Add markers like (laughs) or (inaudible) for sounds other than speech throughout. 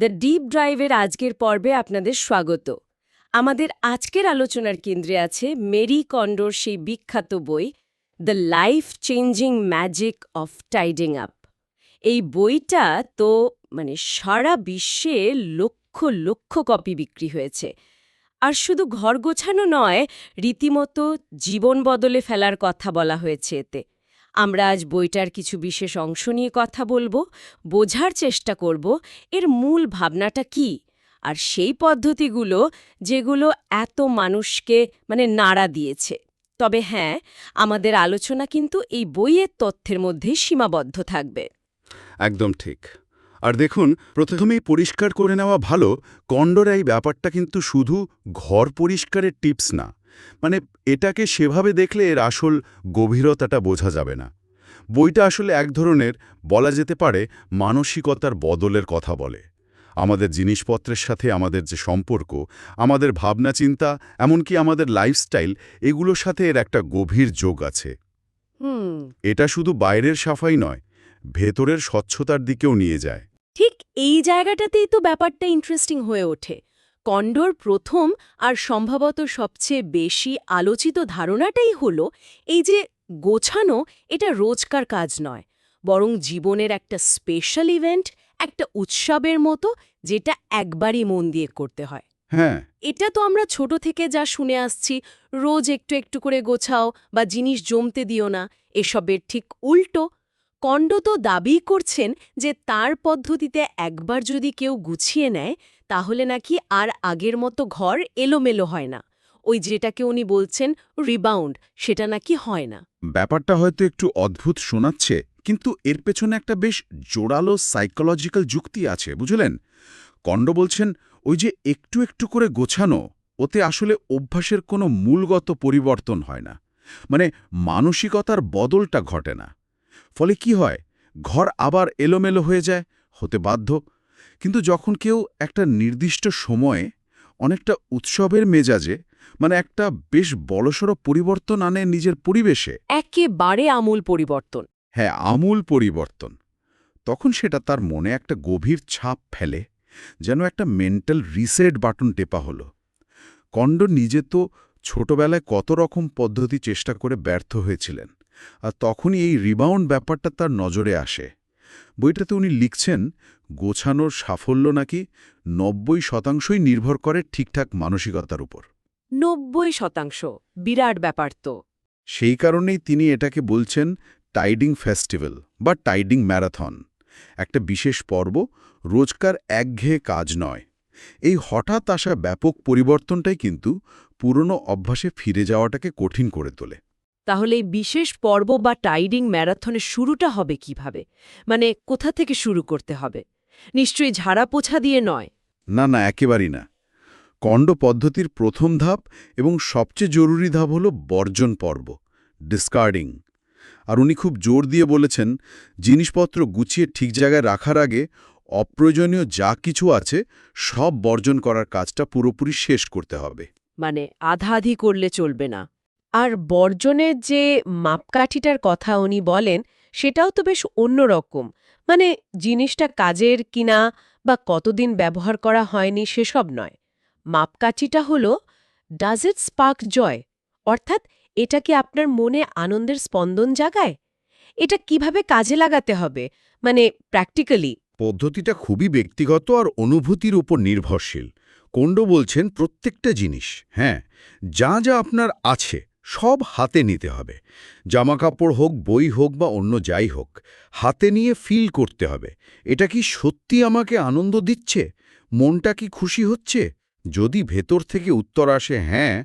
The deep ড্রাইভের আজকের পর্বে আপনাদের স্বাগত। আমাদের আজকের আলোচনার কেন্দ্রে আছে মেরি কন্ডোর সেই বিখ্যাত বই the life changing magic of tidying up এই বইটা তো মানে সারা বিশ্বে লক্ষ লক্ষ কপি বিক্রি হয়েছে। আর শুধু ঘর গোছানো নয়, রীতিমতো জীবন বদলে ফেলার কথা বলা হয়েছে এতে। আমরা আজ বইটার কিছু বিশেষ অংশ নিয়ে কথা বলব, বোঝার চেষ্টা করব এর মূল ভাবনাটা কি আর সেই পদ্ধতিগুলো যেগুলো এত মানুষকে মানে নাড়া দিয়েছে। তবে হ্যাঁ আমাদের আলোচনা কিন্তু এই বইয়ের তথ্যের মধ্যেই সীমাবদ্ধ থাকবে। একদম ঠিক। আর দেখুন, প্রথমেই পরিষ্কার করে নেওয়া ভালো কন্ডোর এই ব্যাপারটা কিন্তু শুধু ঘর পরিষ্কারের টিপস না। মানে এটাকে সেভাবে দেখলে এর আসল গভীরতাটা বোঝা যাবে না। বইটা আসলে এক ধরনের বলা যেতে পারে মানসিকতার বদলের কথা বলে। আমাদের জিনিসপত্রের সাথে আমাদের যে সম্পর্ক আমাদের ভাবনা চিন্তা এমনকি আমাদের লাইফস্টাইল এগুলোর সাথে এর একটা গভীর যোগ আছে। এটা শুধু বাইরের সাফাই নয় ভেতরের স্বচ্ছতার দিকেও নিয়ে যায়। ঠিক এই জায়গাটাতেই তো ব্যাপারটা ইন্টারেস্টিং হয়ে ওঠে। কন্ডোর প্রথম আর সম্ভবত সবচেয়ে বেশি আলোচিত ধারণাটাই হলো এই যে গোছানো এটা রোজকার কাজ নয় বরং জীবনের একটা স্পেশাল ইভেন্ট একটা উৎসবের মতো যেটা একবারই মন দিয়ে করতে হয়। হ্যাঁ। এটা তো আমরা ছোট থেকে যা শুনে আসছি রোজ একটু একটু করে গোছাও বা জিনিস জমতে দিও না এসবের ঠিক উল্টো। কণ্ড তো দাবি করছেন যে তার পদ্ধতিতে একবার যদি কেউ গুছিয়ে নেয় তাহলে নাকি আর আগের মতো ঘর এলোমেলো হয় না। ওই যেটাকে উনি বলছেন রিবাউন্ড সেটা নাকি হয় না। ব্যাপারটা হয়তো একটু অদ্ভুত শোনাচ্ছে, কিন্তু এর পেছনে একটা বেশ জোরালো সাইকোলজিক্যাল যুক্তি আছে, বুঝলেন? কণ্ড বলছেন, ওই যে একটু একটু করে গোছানো, ওতে আসলে অভ্যাসের কোনো মূলগত পরিবর্তন হয় না। মানে মানসিকতার বদলটা ঘটে না। ফলে কি হয়? ঘর আবার এলোমেলো হয়ে যায়, হতে বাধ্য। কিন্তু যখন কেউ একটা নির্দিষ্ট সময়ে অনেকটা উৎসবের মেজাজে মানে একটা বেশ বড়সড় পরিবর্তন আনে নিজের পরিবেশে। একেবারে আমূল পরিবর্তন। হ্যাঁ আমূল পরিবর্তন। তখন সেটা তার মনে একটা গভীর ছাপ ফেলে যেন একটা মেন্টাল রিসেট বাটন টেপা হলো। কণ্ড নিজে তো ছোটবেলায় কত রকম পদ্ধতি চেষ্টা করে ব্যর্থ হয়েছিলেন আর তখনই এই রিবাউন্ড ব্যাপারটা তার নজরে আসে। বইটাতে উনি লিখছেন গোছানোর সাফল্য নাকি নব্বই শতাংশই নির্ভর করে ঠিকঠাক মানসিকতার উপর? নব্বই শতাংশ। বিরাট ব্যাপার তো। সেই কারণেই তিনি এটাকে বলছেন টাইডিং ফেস্টিভ্যাল বা টাইডিং ম্যারাথন। একটা বিশেষ পর্ব রোজকার একঘেয়ে কাজ নয়। এই হঠাৎ আসা ব্যাপক পরিবর্তনটাই কিন্তু পুরনো অভ্যাসে ফিরে যাওয়াটাকে কঠিন করে তোলে। তাহলে এই বিশেষ পর্ব বা টাইডিং ম্যারাথনের শুরুটা হবে কীভাবে? মানে কোথা থেকে শুরু করতে হবে? নিশ্চয়ই ঝাড়া পোছা দিয়ে নয়। না না একেবারেই না। কণ্ড পদ্ধতির প্রথম ধাপ এবং সবচেয়ে জরুরি ধাপ হল বর্জন পর্ব ডিসকার্ডিং আর উনি খুব জোর দিয়ে বলেছেন জিনিসপত্র গুছিয়ে ঠিক জায়গায় রাখার আগে অপ্রয়োজনীয় যা কিছু আছে সব বর্জন করার কাজটা পুরোপুরি শেষ করতে হবে। মানে আধা আধি করলে চলবে না। আর বর্জনের যে মাপকাঠিটার কথা উনি বলেন সেটাও তো বেশ অন্যরকম। মানে জিনিসটা কাজের কিনা বা কতদিন ব্যবহার করা হয়নি সেসব নয়। মাপকাঠিটা হল ডাজ ইট স্পার্ক জয় অর্থাৎ, এটা কি আপনার মনে আনন্দের স্পন্দন জাগায়? এটা কীভাবে কাজে লাগাতে হবে? মানে প্র্যাকটিক্যালি পদ্ধতিটা খুবই ব্যক্তিগত আর অনুভূতির উপর নির্ভরশীল। কোন্ড বলছেন প্রত্যেকটা জিনিস হ্যাঁ যা যা আপনার আছে সব হাতে নিতে হবে। জামাকাপড় হোক, বই হোক বা অন্য যাই হোক, হাতে নিয়ে ফিল করতে হবে। এটা কি সত্যি আমাকে আনন্দ দিচ্ছে? মনটা কি খুশি হচ্ছে? যদি ভেতর থেকে উত্তর আসে হ্যাঁ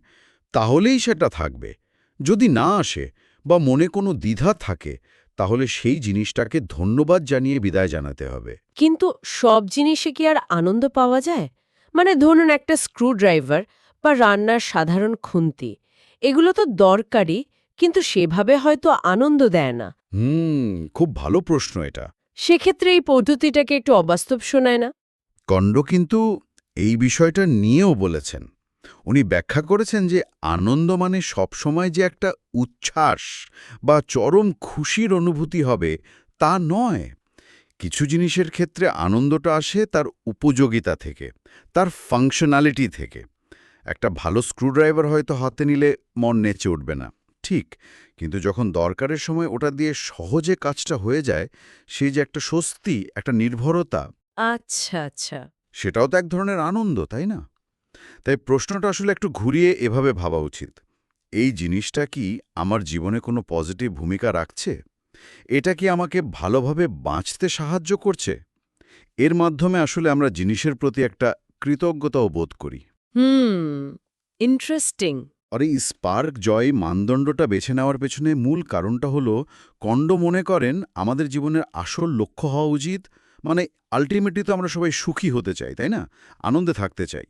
তাহলেই সেটা থাকবে। যদি না আসে বা মনে কোনো দ্বিধা থাকে, তাহলে সেই জিনিসটাকে ধন্যবাদ জানিয়ে বিদায় জানাতে হবে। কিন্তু সব জিনিসে কি আর আনন্দ পাওয়া যায়? মানে ধরুন একটা স্ক্রুড্রাইভার বা রান্নার সাধারণ খুন্তি এগুলো তো দরকারি কিন্তু সেভাবে হয়তো আনন্দ দেয় না। হুম খুব ভালো প্রশ্ন এটা। সেক্ষেত্রে এই পদ্ধতিটাকে একটু অবাস্তব শোনায় না? কণ্ড কিন্তু এই বিষয়টা নিয়েও বলেছেন। উনি ব্যাখ্যা করেছেন যে আনন্দ মানে সবসময় যে একটা উচ্ছ্বাস বা চরম খুশির অনুভূতি হবে তা নয়। কিছু জিনিসের ক্ষেত্রে আনন্দটা আসে তার উপযোগিতা থেকে তার ফাংশনালিটি থেকে। একটা ভালো স্ক্রুড্রাইভার হয়তো হাতে নিলে মন নেচে উঠবে না। ঠিক কিন্তু যখন দরকারের সময় ওটা দিয়ে সহজে কাজটা হয়ে যায় সেই যে একটা স্বস্তি একটা নির্ভরতা আচ্ছা আচ্ছা। সেটাও তো এক ধরনের আনন্দ তাই না? তাই প্রশ্নটা আসলে একটু ঘুরিয়ে এভাবে ভাবা উচিত। এই জিনিসটা কি আমার জীবনে কোনো পজিটিভ ভূমিকা রাখছে? এটা কি আমাকে ভালোভাবে বাঁচতে সাহায্য করছে? এর মাধ্যমে আসলে আমরা জিনিসের প্রতি একটা কৃতজ্ঞতাও বোধ করি। হুম ইন্টারেস্টিং আর এই স্পার্ক জয় মানদণ্ডটা বেছে নেওয়ার পেছনে মূল কারণটা হলো কণ্ড মনে করেন আমাদের জীবনের আসল লক্ষ্য হওয়া উচিত মানে আলটিমেটলি তো আমরা সবাই সুখী হতে চাই তাই না? আনন্দে থাকতে চাই।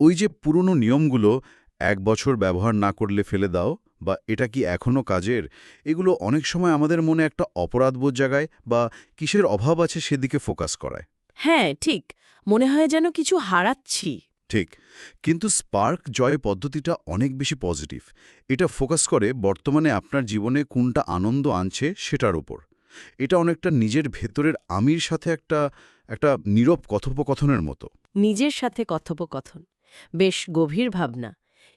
ওই যে পুরনো নিয়মগুলো এক বছর ব্যবহার না করলে ফেলে দাও বা এটা কি এখনও কাজের এগুলো অনেক সময় আমাদের মনে একটা অপরাধবোধ জাগায় বা কিসের অভাব আছে সেদিকে ফোকাস করায়। হ্যাঁ ঠিক। মনে হয় যেন কিছু হারাচ্ছি। ঠিক কিন্তু স্পার্ক জয় পদ্ধতিটা অনেক বেশি পজিটিভ। এটা ফোকাস করে বর্তমানে আপনার জীবনে কোনটা আনন্দ আনছে সেটার উপর। এটা অনেকটা নিজের ভেতরের আমির সাথে একটা একটা নীরব কথোপকথনের মতো। নিজের সাথে কথোপকথন বেশ গভীর ভাবনা।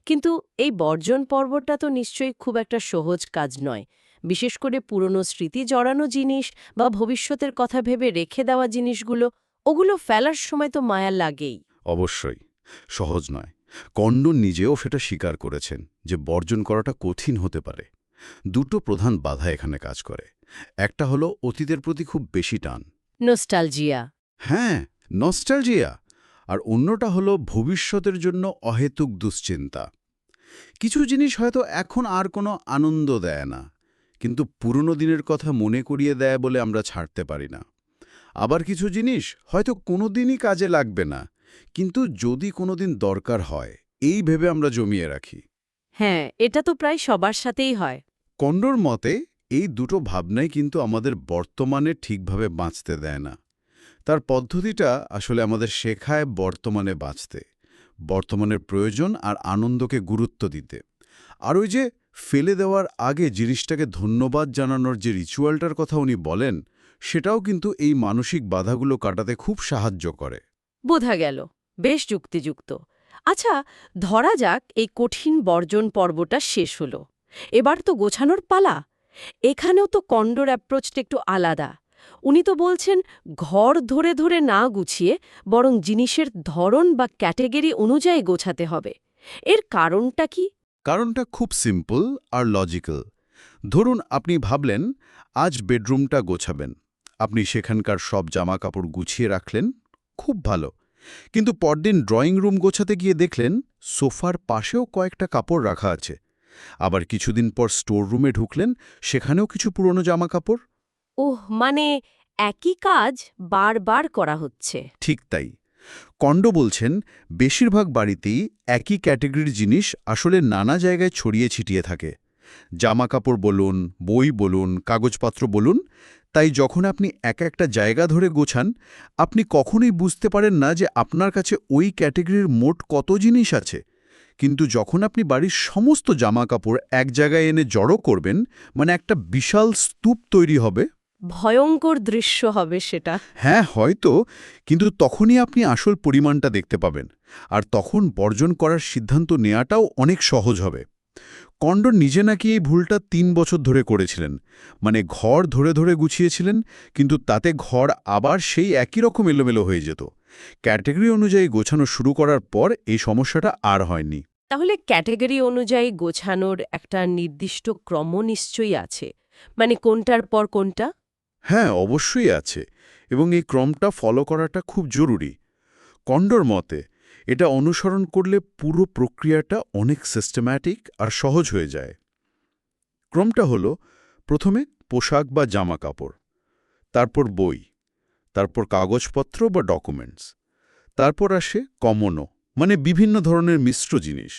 কিন্তু এই বর্জন পর্বটা তো নিশ্চয়ই খুব একটা সহজ কাজ নয়। বিশেষ করে পুরনো স্মৃতি জড়ানো জিনিস বা ভবিষ্যতের কথা ভেবে রেখে দেওয়া জিনিসগুলো ওগুলো ফেলার সময় তো মায়া লাগেই। অবশ্যই। সহজ নয়। কণ্ডন নিজেও সেটা স্বীকার করেছেন যে বর্জন করাটা কঠিন হতে পারে। দুটো প্রধান বাধা এখানে কাজ করে। একটা হলো অতীতের প্রতি খুব বেশি টান। নোস্টালজিয়া। হ্যাঁ নস্টালজিয়া। আর অন্যটা হলো ভবিষ্যতের জন্য অহেতুক দুশ্চিন্তা। কিছু জিনিস হয়তো এখন আর কোনো আনন্দ দেয় না কিন্তু পুরনো দিনের কথা মনে করিয়ে দেয় বলে আমরা ছাড়তে পারি না। আবার কিছু জিনিস হয়তো কোনো দিনই কাজে লাগবে না কিন্তু যদি কোনোদিন দরকার হয় এই ভেবে আমরা জমিয়ে রাখি। হ্যাঁ এটা তো প্রায় সবার সাথেই হয়। কন্ডর মতে এই দুটো ভাবনাই কিন্তু আমাদের বর্তমানে ঠিকভাবে বাঁচতে দেয় না। তার পদ্ধতিটা আসলে আমাদের শেখায় বর্তমানে বাঁচতে বর্তমানের প্রয়োজন আর আনন্দকে গুরুত্ব দিতে। আর ওই যে ফেলে দেওয়ার আগে জিনিসটাকে ধন্যবাদ জানানোর যে রিচুয়ালটার কথা উনি বলেন সেটাও কিন্তু এই মানসিক বাধাগুলো কাটাতে খুব সাহায্য করে। বোঝা গেল, বেশ যুক্তিযুক্ত। আচ্ছা ধরা যাক এই কঠিন বর্জন পর্বটা শেষ হলো। এবার তো গোছানোর পালা। এখানেও তো কন্ডোর অ্যাপ্রোচটা একটু আলাদা। উনি তো বলছেন, ঘর ধরে ধরে না গুছিয়ে বরং জিনিসের ধরন বা ক্যাটেগরি অনুযায়ী গোছাতে হবে। এর কারণটা কি? কারণটা খুব সিম্পল আর লজিক্যাল ধরুন, আপনি ভাবলেন, আজ বেডরুমটা গোছাবেন। আপনি সেখানকার সব জামা কাপড় গুছিয়ে রাখলেন খুব ভালো। কিন্তু পরদিন ড্রয়িং রুম গোছাতে গিয়ে দেখলেন সোফার পাশেও কয়েকটা কাপড় রাখা আছে। আবার কিছুদিন পর স্টোর রুমে ঢুকলেন সেখানেও কিছু পুরনো জামা কাপড় ওহ মানে একই কাজ বারবার করা হচ্ছে। ঠিক তাই। কণ্ড বলছেন বেশিরভাগ বাড়িতেই একই ক্যাটেগরির জিনিস আসলে নানা জায়গায় ছড়িয়ে ছিটিয়ে থাকে। জামা কাপড় বলুন বই বলুন কাগজপত্র বলুন তাই যখন আপনি এক একটা জায়গা ধরে গোছান আপনি কখনোই বুঝতে পারেন না যে আপনার কাছে ওই ক্যাটেগরির মোট কত জিনিস আছে। কিন্তু যখন আপনি বাড়ির সমস্ত জামা কাপড় এক জায়গায় এনে জড়ো করবেন মানে একটা বিশাল স্তূপ তৈরি হবে। ভয়ঙ্কর দৃশ্য হবে সেটা। হ্যাঁ হয়তো কিন্তু তখনই আপনি আসল পরিমাণটা দেখতে পাবেন। আর তখন বর্জন করার সিদ্ধান্ত নেওয়াটাও অনেক সহজ হবে। কন্ডন নিজে নাকি এই ভুলটা তিন বছর ধরে করেছিলেন। মানে ঘর ধরে ধরে গুছিয়েছিলেন কিন্তু তাতে ঘর আবার সেই একই রকম এলোমেলো হয়ে যেত। ক্যাটেগরি অনুযায়ী গোছানো শুরু করার পর এই সমস্যাটা আর হয়নি। তাহলে ক্যাটেগরি অনুযায়ী গোছানোর একটা নির্দিষ্ট ক্রম নিশ্চয়ই আছে। মানে কোনটার পর কোনটা? হ্যাঁ অবশ্যই আছে। এবং এই ক্রমটা ফলো করাটা খুব জরুরি। কন্ডর মতে এটা অনুসরণ করলে পুরো প্রক্রিয়াটা অনেক সিস্টেম্যাটিক আর সহজ হয়ে যায়। ক্রমটা হলো, প্রথমে পোশাক বা জামা কাপড় তারপর বই, তারপর কাগজপত্র বা ডকুমেন্টস তারপর আসে কমনও মানে বিভিন্ন ধরনের মিশ্র জিনিস।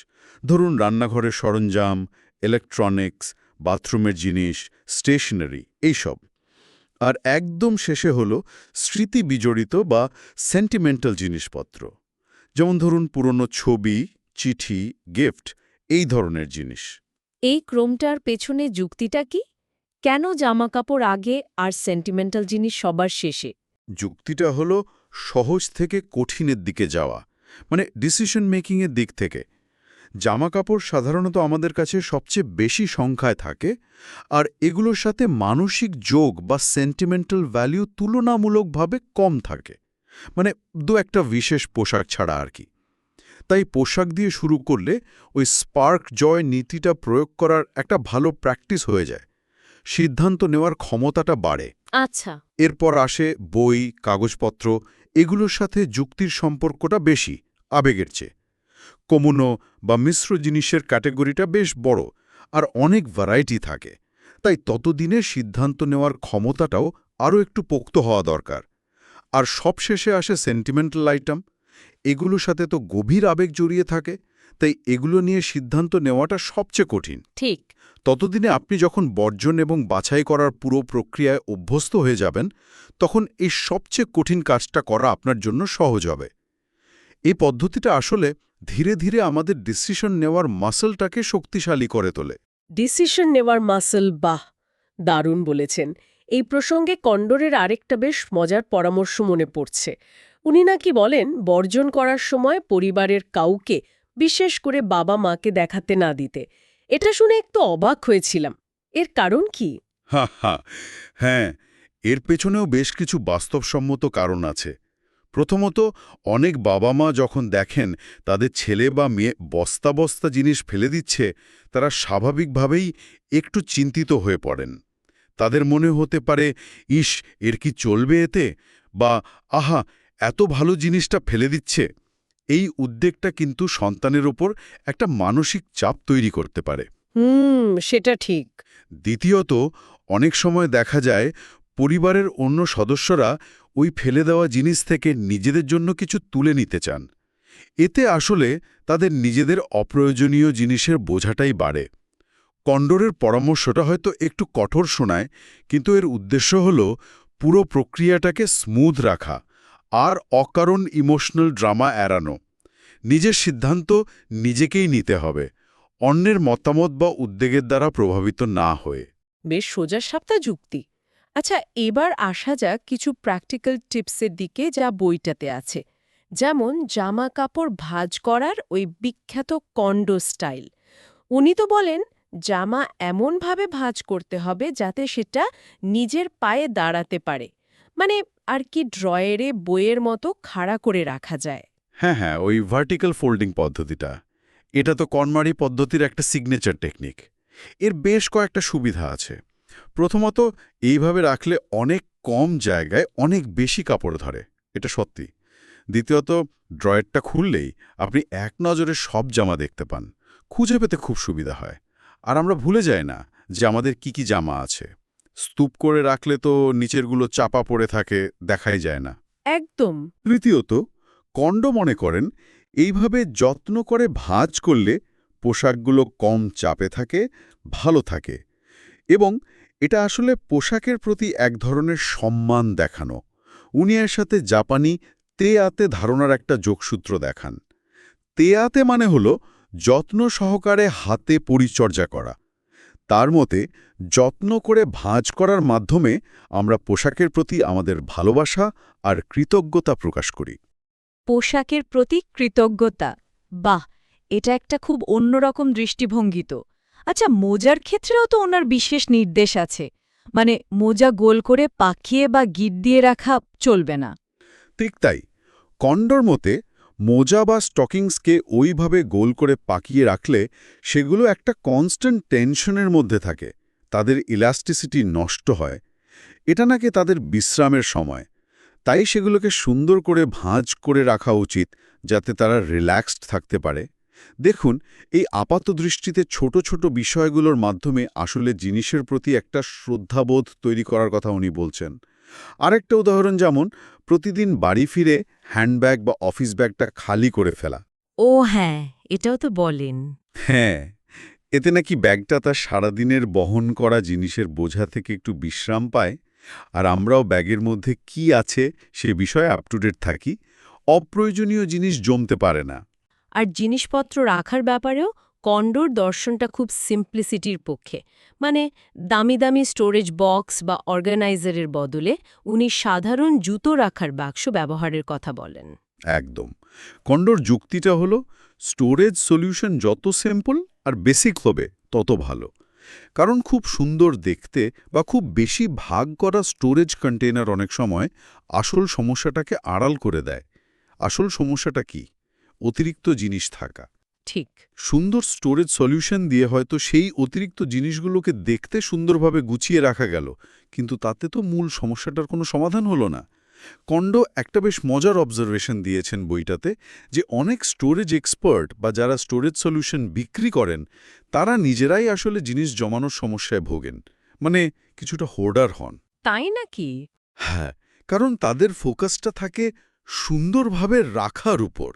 ধরুন, রান্নাঘরের সরঞ্জাম ইলেকট্রনিক্স বাথরুমের জিনিস স্টেশনারি এইসব। আর একদম শেষে হল স্মৃতি বিজড়িত বা সেন্টিমেন্টাল জিনিসপত্র। যেমন ধরুন পুরনো ছবি চিঠি গিফট এই ধরনের জিনিস। এই ক্রমটার পেছনে যুক্তিটা কি? কেন জামাকাপড় আগে আর সেন্টিমেন্টাল জিনিস সবার শেষে? যুক্তিটা হলো সহজ থেকে কঠিনের দিকে যাওয়া মানে ডিসিশন মেকিংয়ের দিক থেকে। জামাকাপড় সাধারণত আমাদের কাছে সবচেয়ে বেশি সংখ্যায় থাকে আর এগুলোর সাথে মানসিক যোগ বা সেন্টিমেন্টাল ভ্যালু তুলনামূলকভাবে কম থাকে। মানে দু একটা বিশেষ পোশাক ছাড়া আর কি। তাই পোশাক দিয়ে শুরু করলে ওই স্পার্ক জয় নীতিটা প্রয়োগ করার একটা ভালো প্র্যাকটিস হয়ে যায়। সিদ্ধান্ত নেওয়ার ক্ষমতাটা বাড়ে। আচ্ছা। এরপর আসে বই কাগজপত্র এগুলোর সাথে যুক্তির সম্পর্কটা বেশি আবেগের চেয়ে। কমুনো বা মিশ্র জিনিসের ক্যাটেগরিটা বেশ বড় আর অনেক ভ্যারাইটি থাকে। তাই ততদিনে সিদ্ধান্ত নেওয়ার ক্ষমতাটাও আরও একটু পোক্ত হওয়া দরকার। আর সবশেষে আসে সেন্টিমেন্টাল আইটেম এগুলোর সাথে তো গভীর আবেগ জড়িয়ে থাকে তাই এগুলো নিয়ে সিদ্ধান্ত নেওয়াটা সবচেয়ে কঠিন। ঠিক। ততদিনে আপনি যখন বর্জন এবং বাছাই করার পুরো প্রক্রিয়ায় অভ্যস্ত হয়ে যাবেন তখন এই সবচেয়ে কঠিন কাজটা করা আপনার জন্য সহজ হবে। এই পদ্ধতিটা আসলে ধীরে ধীরে আমাদের ডিসিশন নেওয়ার মাসলটাকে শক্তিশালী করে তোলে। ডিসিশন নেওয়ার মাসল বাহ দারুণ বলেছেন। এই প্রসঙ্গে কন্ডরের আরেকটা বেশ মজার পরামর্শ মনে পড়ছে। উনি নাকি বলেন, বর্জন করার সময় পরিবারের কাউকে, বিশেষ করে বাবা মাকে দেখাতে না দিতে। এটা শুনে একটু অবাক হয়েছিলাম। এর কারণ কি? হ্যাঁ এর পেছনেও বেশ কিছু বাস্তবসম্মত কারণ আছে। প্রথমত, অনেক বাবা মা যখন দেখেন তাদের ছেলে বা মেয়ে বস্তা বস্তা জিনিস ফেলে দিচ্ছে, তারা স্বাভাবিকভাবেই একটু চিন্তিত হয়ে পড়েন। তাদের মনে হতে পারে ইস এর কি চলবে এতে? বা আহা এত ভালো জিনিসটা ফেলে দিচ্ছে। এই উদ্বেগটা কিন্তু সন্তানের ওপর একটা মানসিক চাপ তৈরি করতে পারে। হুম সেটা ঠিক। দ্বিতীয়ত অনেক সময় দেখা যায় পরিবারের অন্য সদস্যরা ওই ফেলে দেওয়া জিনিস থেকে নিজেদের জন্য কিছু তুলে নিতে চান। এতে আসলে তাদের নিজেদের অপ্রয়োজনীয় জিনিসের বোঝাটাই বাড়ে। কন্ডোরের পরামর্শটা হয়তো একটু কঠোর শোনায়, কিন্তু এর উদ্দেশ্য হল পুরো প্রক্রিয়াটাকে স্মুথ রাখা আর অকারণ ইমোশনাল ড্রামা এড়ানো। নিজের সিদ্ধান্ত নিজেকেই নিতে হবে, অন্যের মতামত বা উদ্বেগের দ্বারা প্রভাবিত না হয়ে। বেশ সোজা সাপ্তা যুক্তি। আচ্ছা এবার আসা যাক কিছু প্র্যাকটিক্যাল টিপসের দিকে যা বইটাতে আছে। যেমন, জামা কাপড় ভাঁজ করার ওই বিখ্যাত কন্ডো স্টাইল। উনি তো বলেন জামা এমনভাবে ভাঁজ করতে হবে যাতে সেটা নিজের পায়ে দাঁড়াতে পারে। মানে আর কি ড্রয়ারে বইয়ের মতো খাড়া করে রাখা যায়। হ্যাঁ হ্যাঁ ওই ভার্টিক্যাল ফোল্ডিং পদ্ধতিটা। এটা তো কনমারি পদ্ধতির একটা সিগনেচার টেকনিক এর বেশ কয়েকটা সুবিধা আছে। প্রথমত, এইভাবে রাখলে অনেক কম জায়গায় অনেক বেশি কাপড় ধরে। এটা সত্যি। দ্বিতীয়ত, ড্রয়ারটা খুললেই আপনি এক নজরে সব জামা দেখতে পান। খুঁজে পেতে খুব সুবিধা হয়। আর আমরা ভুলে যাই না যে আমাদের কি কি জামা আছে। স্তূপ করে রাখলে তো নিচেরগুলো চাপা পড়ে থাকে দেখাই যায় না। একদম। তৃতীয়ত কণ্ড মনে করেন এইভাবে যত্ন করে ভাঁজ করলে পোশাকগুলো কম চাপে থাকে ভালো থাকে। এবং এটা আসলে পোশাকের প্রতি এক ধরনের সম্মান দেখানো। উনি এর সাথে জাপানি তেয়াতে ধারণার একটা যোগসূত্র দেখান। তেয়াতে মানে হল যত্ন সহকারে হাতে পরিচর্যা করা। তার মতে যত্ন করে ভাঁজ করার মাধ্যমে আমরা পোশাকের প্রতি আমাদের ভালোবাসা আর কৃতজ্ঞতা প্রকাশ করি। পোশাকের প্রতি কৃতজ্ঞতা। বাহ এটা একটা খুব অন্যরকম দৃষ্টিভঙ্গি তো আচ্ছা মোজার ক্ষেত্রেও তো ওনার বিশেষ নির্দেশ আছে। মানে মোজা গোল করে পাকিয়ে বা গিট দিয়ে রাখা চলবে না। ঠিক তাই। কন্ডর মতে মোজা বা স্টকিংসকে ওইভাবে গোল করে পাকিয়ে রাখলে সেগুলো একটা কনস্ট্যান্ট টেনশনের মধ্যে থাকে, তাদের ইলাস্টিসিটি নষ্ট হয়। এটা নাকি তাদের বিশ্রামের সময়। তাই সেগুলোকে সুন্দর করে ভাঁজ করে রাখা উচিত, যাতে তারা রিল্যাক্সড থাকতে পারে। দেখুন, এই আপাত দৃষ্টিতে ছোট ছোট বিষয়গুলোর মাধ্যমে আসলে জিনিসের প্রতি একটা শ্রদ্ধাবোধ তৈরি করার কথা উনি বলছেন। আরেকটা উদাহরণ যেমন প্রতিদিন বাড়ি ফিরে হ্যান্ডব্যাগ বা অফিস ব্যাগটা খালি করে ফেলা। ও হ্যাঁ এটাও তো বলেন। হ্যাঁ এতে নাকি ব্যাগটা তার সারাদিনের বহন করা জিনিসের বোঝা থেকে একটু বিশ্রাম পায় আর আমরাও ব্যাগের মধ্যে কি আছে সে বিষয়ে আপ টু ডেট থাকি অপ্রয়োজনীয় জিনিস জমতে পারে না। আর জিনিসপত্র রাখার ব্যাপারেও কন্ডোর দর্শনটা খুব সিম্পলিসিটির পক্ষে। মানে দামি দামি স্টোরেজ বক্স বা অর্গানাইজারের বদলে উনি সাধারণ জুতো রাখার বাক্স ব্যবহারের কথা বলেন। একদম। কন্ডোর যুক্তিটা হলো স্টোরেজ সলিউশন যত সিম্পল আর বেসিক হবে, তত ভালো। কারণ খুব সুন্দর দেখতে বা খুব বেশি ভাগ করা স্টোরেজ কন্টেনার অনেক সময় আসল সমস্যাটাকে আড়াল করে দেয়। আসল সমস্যাটা কি? অতিরিক্ত জিনিস থাকা। ঠিক। সুন্দর স্টোরেজ সলিউশন দিয়ে হয়তো সেই অতিরিক্ত জিনিসগুলোকে দেখতে সুন্দরভাবে গুছিয়ে রাখা গেল কিন্তু তাতে তো মূল সমস্যাটার কোনো সমাধান হলো না। কন্ডো একটা বেশ মজার অবজারভেশন দিয়েছেন বইটাতে যে অনেক স্টোরেজ এক্সপার্ট বা যারা স্টোরেজ সলিউশন বিক্রি করেন তারা নিজেরাই আসলে জিনিস জমানোর সমস্যায় ভোগেন মানে কিছুটা হোর্ডার হন। তাই নাকি? হ্যাঁ কারণ তাদের ফোকাসটা থাকে সুন্দরভাবে রাখার উপর।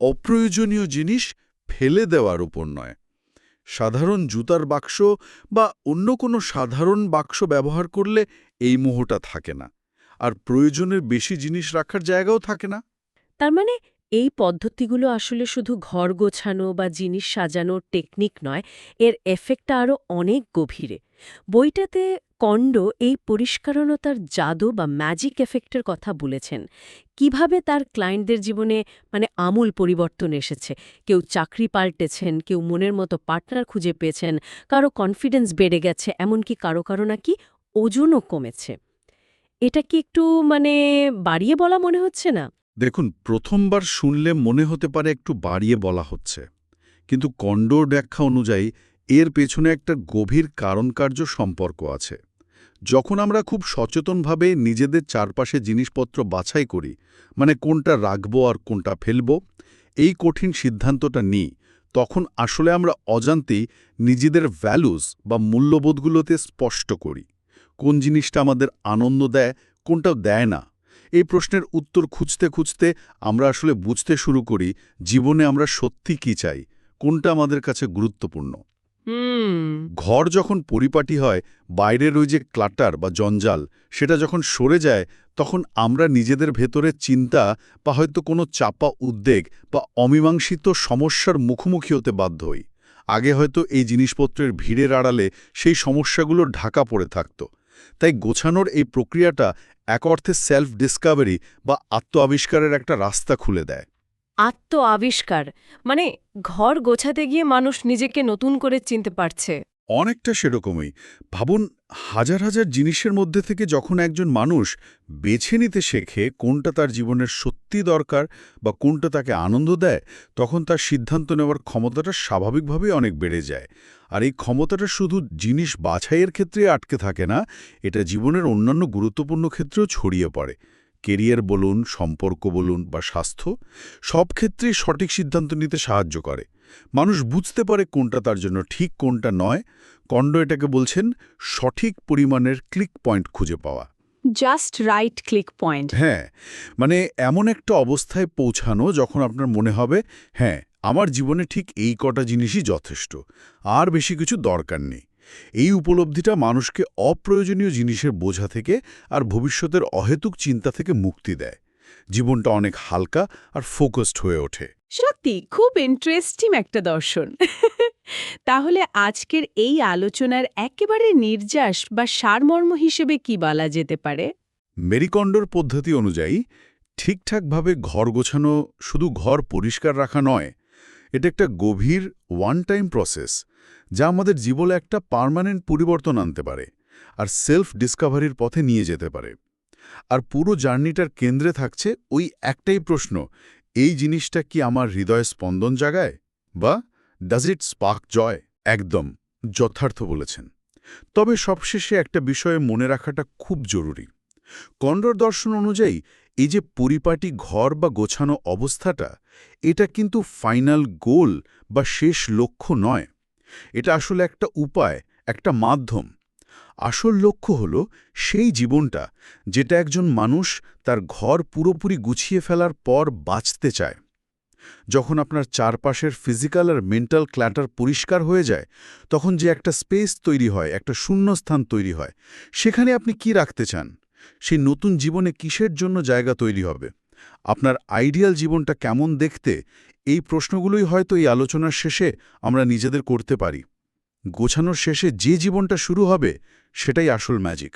অপ্রয়োজনীয় জিনিস ফেলে দেওয়ার উপর নয়। সাধারণ জুতার বাক্স বা অন্য কোনো সাধারণ বাক্স ব্যবহার করলে এই মোহটা থাকে না, আর প্রয়োজনের বেশি জিনিস রাখার জায়গাও থাকে না। তার মানে এই পদ্ধতিগুলো আসলে শুধু ঘর গোছানো বা জিনিস সাজানোর টেকনিক নয়, এর এফেক্টটা আরও অনেক গভীরে। বইটাতে কণ্ড এই পরিষ্কারণতার জাদু বা ম্যাজিক এফেক্টের কথা বলেছেন। কীভাবে তার ক্লায়েন্টদের জীবনে মানে আমূল পরিবর্তন এসেছে? কেউ চাকরি পাল্টেছেন, কেউ মনের মতো পার্টনার খুঁজে পেয়েছেন, কারও কনফিডেন্স বেড়ে গেছে, এমনকি কারও কারও নাকি ওজনও কমেছে। এটা কি একটু মানে বাড়িয়ে বলা মনে হচ্ছে না? দেখুন, প্রথমবার শুনলে মনে হতে পারে একটু বাড়িয়ে বলা হচ্ছে। কিন্তু কন্ডোর ব্যাখ্যা অনুযায়ী এর পেছনে একটা গভীর কারণকার্য সম্পর্ক আছে। যখন আমরা খুব সচেতনভাবে নিজেদের চারপাশে জিনিসপত্র বাছাই করি মানে কোনটা রাখব আর কোনটা ফেলব, এই কঠিন সিদ্ধান্তটা নিই, তখন আসলে আমরা অজান্তেই নিজেদের ভ্যালুস বা মূল্যবোধগুলোতে স্পষ্ট করি। কোন জিনিসটা আমাদের আনন্দ দেয়, কোনটাও দেয় না? এই প্রশ্নের উত্তর খুঁজতে খুঁজতে আমরা আসলে বুঝতে শুরু করি, জীবনে আমরা সত্যি কি চাই, কোনটা আমাদের কাছে গুরুত্বপূর্ণ। ঘর যখন পরিপাটি হয়, বাইরের ওই যে ক্লাটার বা জঞ্জাল, সেটা যখন সরে যায়, তখন আমরা নিজেদের ভেতরে চিন্তা বা হয়তো কোনো চাপা উদ্বেগ বা অমীমাংসিত সমস্যার মুখোমুখি হতে বাধ্য হই। আগে হয়তো এই জিনিসপত্রের ভিড়ের আড়ালে সেই সমস্যাগুলো ঢাকা পড়ে থাকত। তাই গোছানোর এই প্রক্রিয়াটা এক অর্থে সেলফ ডিসকাভারি বা আত্ম আবিষ্কারের একটা রাস্তা খুলে দেয়। আত্ম আবিষ্কার মানে ঘর গোছাতে গিয়ে মানুষ নিজেকে নতুন করে চিনতে পারছে। অনেকটা সেরকমই। ভাবুন, হাজার হাজার জিনিসের মধ্যে থেকে যখন একজন মানুষ বেছে নিতে শেখে কোনটা তার জীবনের সত্যি দরকার বা কোনটা তাকে আনন্দ দেয়, তখন তার সিদ্ধান্ত নেওয়ার ক্ষমতাটা স্বাভাবিকভাবেই অনেক বেড়ে যায়। আর এই ক্ষমতাটা শুধু জিনিস বাছাইয়ের ক্ষেত্রে আটকে থাকে না, এটা জীবনের অন্যান্য গুরুত্বপূর্ণ ক্ষেত্রেও ছড়িয়ে পড়ে। কেরিয়ার বলুন সম্পর্ক বলুন বা স্বাস্থ্য সব ক্ষেত্রেই সঠিক সিদ্ধান্ত নিতে সাহায্য করে। মানুষ বুঝতে পারে কোনটা তার জন্য ঠিক কোনটা নয়। কণ্ড এটাকে বলছেন সঠিক পরিমাণের ক্লিক পয়েন্ট খুঁজে পাওয়া। Just right click point. হ্যাঁ মানে এমন একটা অবস্থায় পৌঁছানো যখন আপনার মনে হবে হ্যাঁ আমার জীবনে ঠিক এই কটা জিনিসই যথেষ্ট। আর বেশি কিছু দরকার নেই। এই উপলব্ধিটা মানুষকে অপ্রয়োজনীয় জিনিসের বোঝা থেকে আর ভবিষ্যতের অহেতুক চিন্তা থেকে মুক্তি দেয়। জীবনটা অনেক হালকা আর ফোকাসড হয়ে ওঠে। সত্যি খুব ইন্টারেস্টিং একটা দর্শন। (laughs) তাহলে আজকের এই আলোচনার একেবারে নির্যাস বা সারমর্ম হিসেবে কি বলা যেতে পারে? মেরিকন্ডোর পদ্ধতি অনুযায়ী ঠিকঠাকভাবে ঘর গোছানো শুধু ঘর পরিষ্কার রাখা নয় এটা একটা গভীর ওয়ান টাইম প্রসেস যা আমাদের জীবনে একটা পার্মানেন্ট পরিবর্তন আনতে পারে আর সেলফ ডিসকাভারির পথে নিয়ে যেতে পারে। আর পুরো জার্নিটার কেন্দ্রে থাকছে ওই একটাই প্রশ্ন, এই জিনিসটা কি আমার হৃদয় স্পন্দন জাগায়? বা ডাজ ইট স্পার্ক জয় একদম, যথার্থ বলেছেন। তবে সবশেষে একটা বিষয়ে মনে রাখাটা খুব জরুরি। কন্ডর দর্শন অনুযায়ী, এই যে পরিপাটি ঘর বা গোছানো অবস্থাটা, এটা কিন্তু ফাইনাল গোল বা শেষ লক্ষ্য নয়। এটা আসলে একটা উপায়, একটা মাধ্যম। আসল লক্ষ্য হল সেই জীবনটা যেটা একজন মানুষ তার ঘর পুরোপুরি গুছিয়ে ফেলার পর বাঁচতে চায়। যখন আপনার চারপাশের ফিজিক্যাল আর মেন্টাল ক্ল্যাটার পরিষ্কার হয়ে যায়, তখন যে একটা স্পেস তৈরি হয়, একটা শূন্যস্থান তৈরি হয়, সেখানে আপনি কি রাখতে চান? সেই নতুন জীবনে কিসের জন্য জায়গা তৈরি হবে? আপনার আইডিয়াল জীবনটা কেমন দেখতে এই প্রশ্নগুলোই হয়তো এই আলোচনার শেষে আমরা নিজেদের করতে পারি। গোছানোর শেষে যে জীবনটা শুরু হবে, সেটাই আসল ম্যাজিক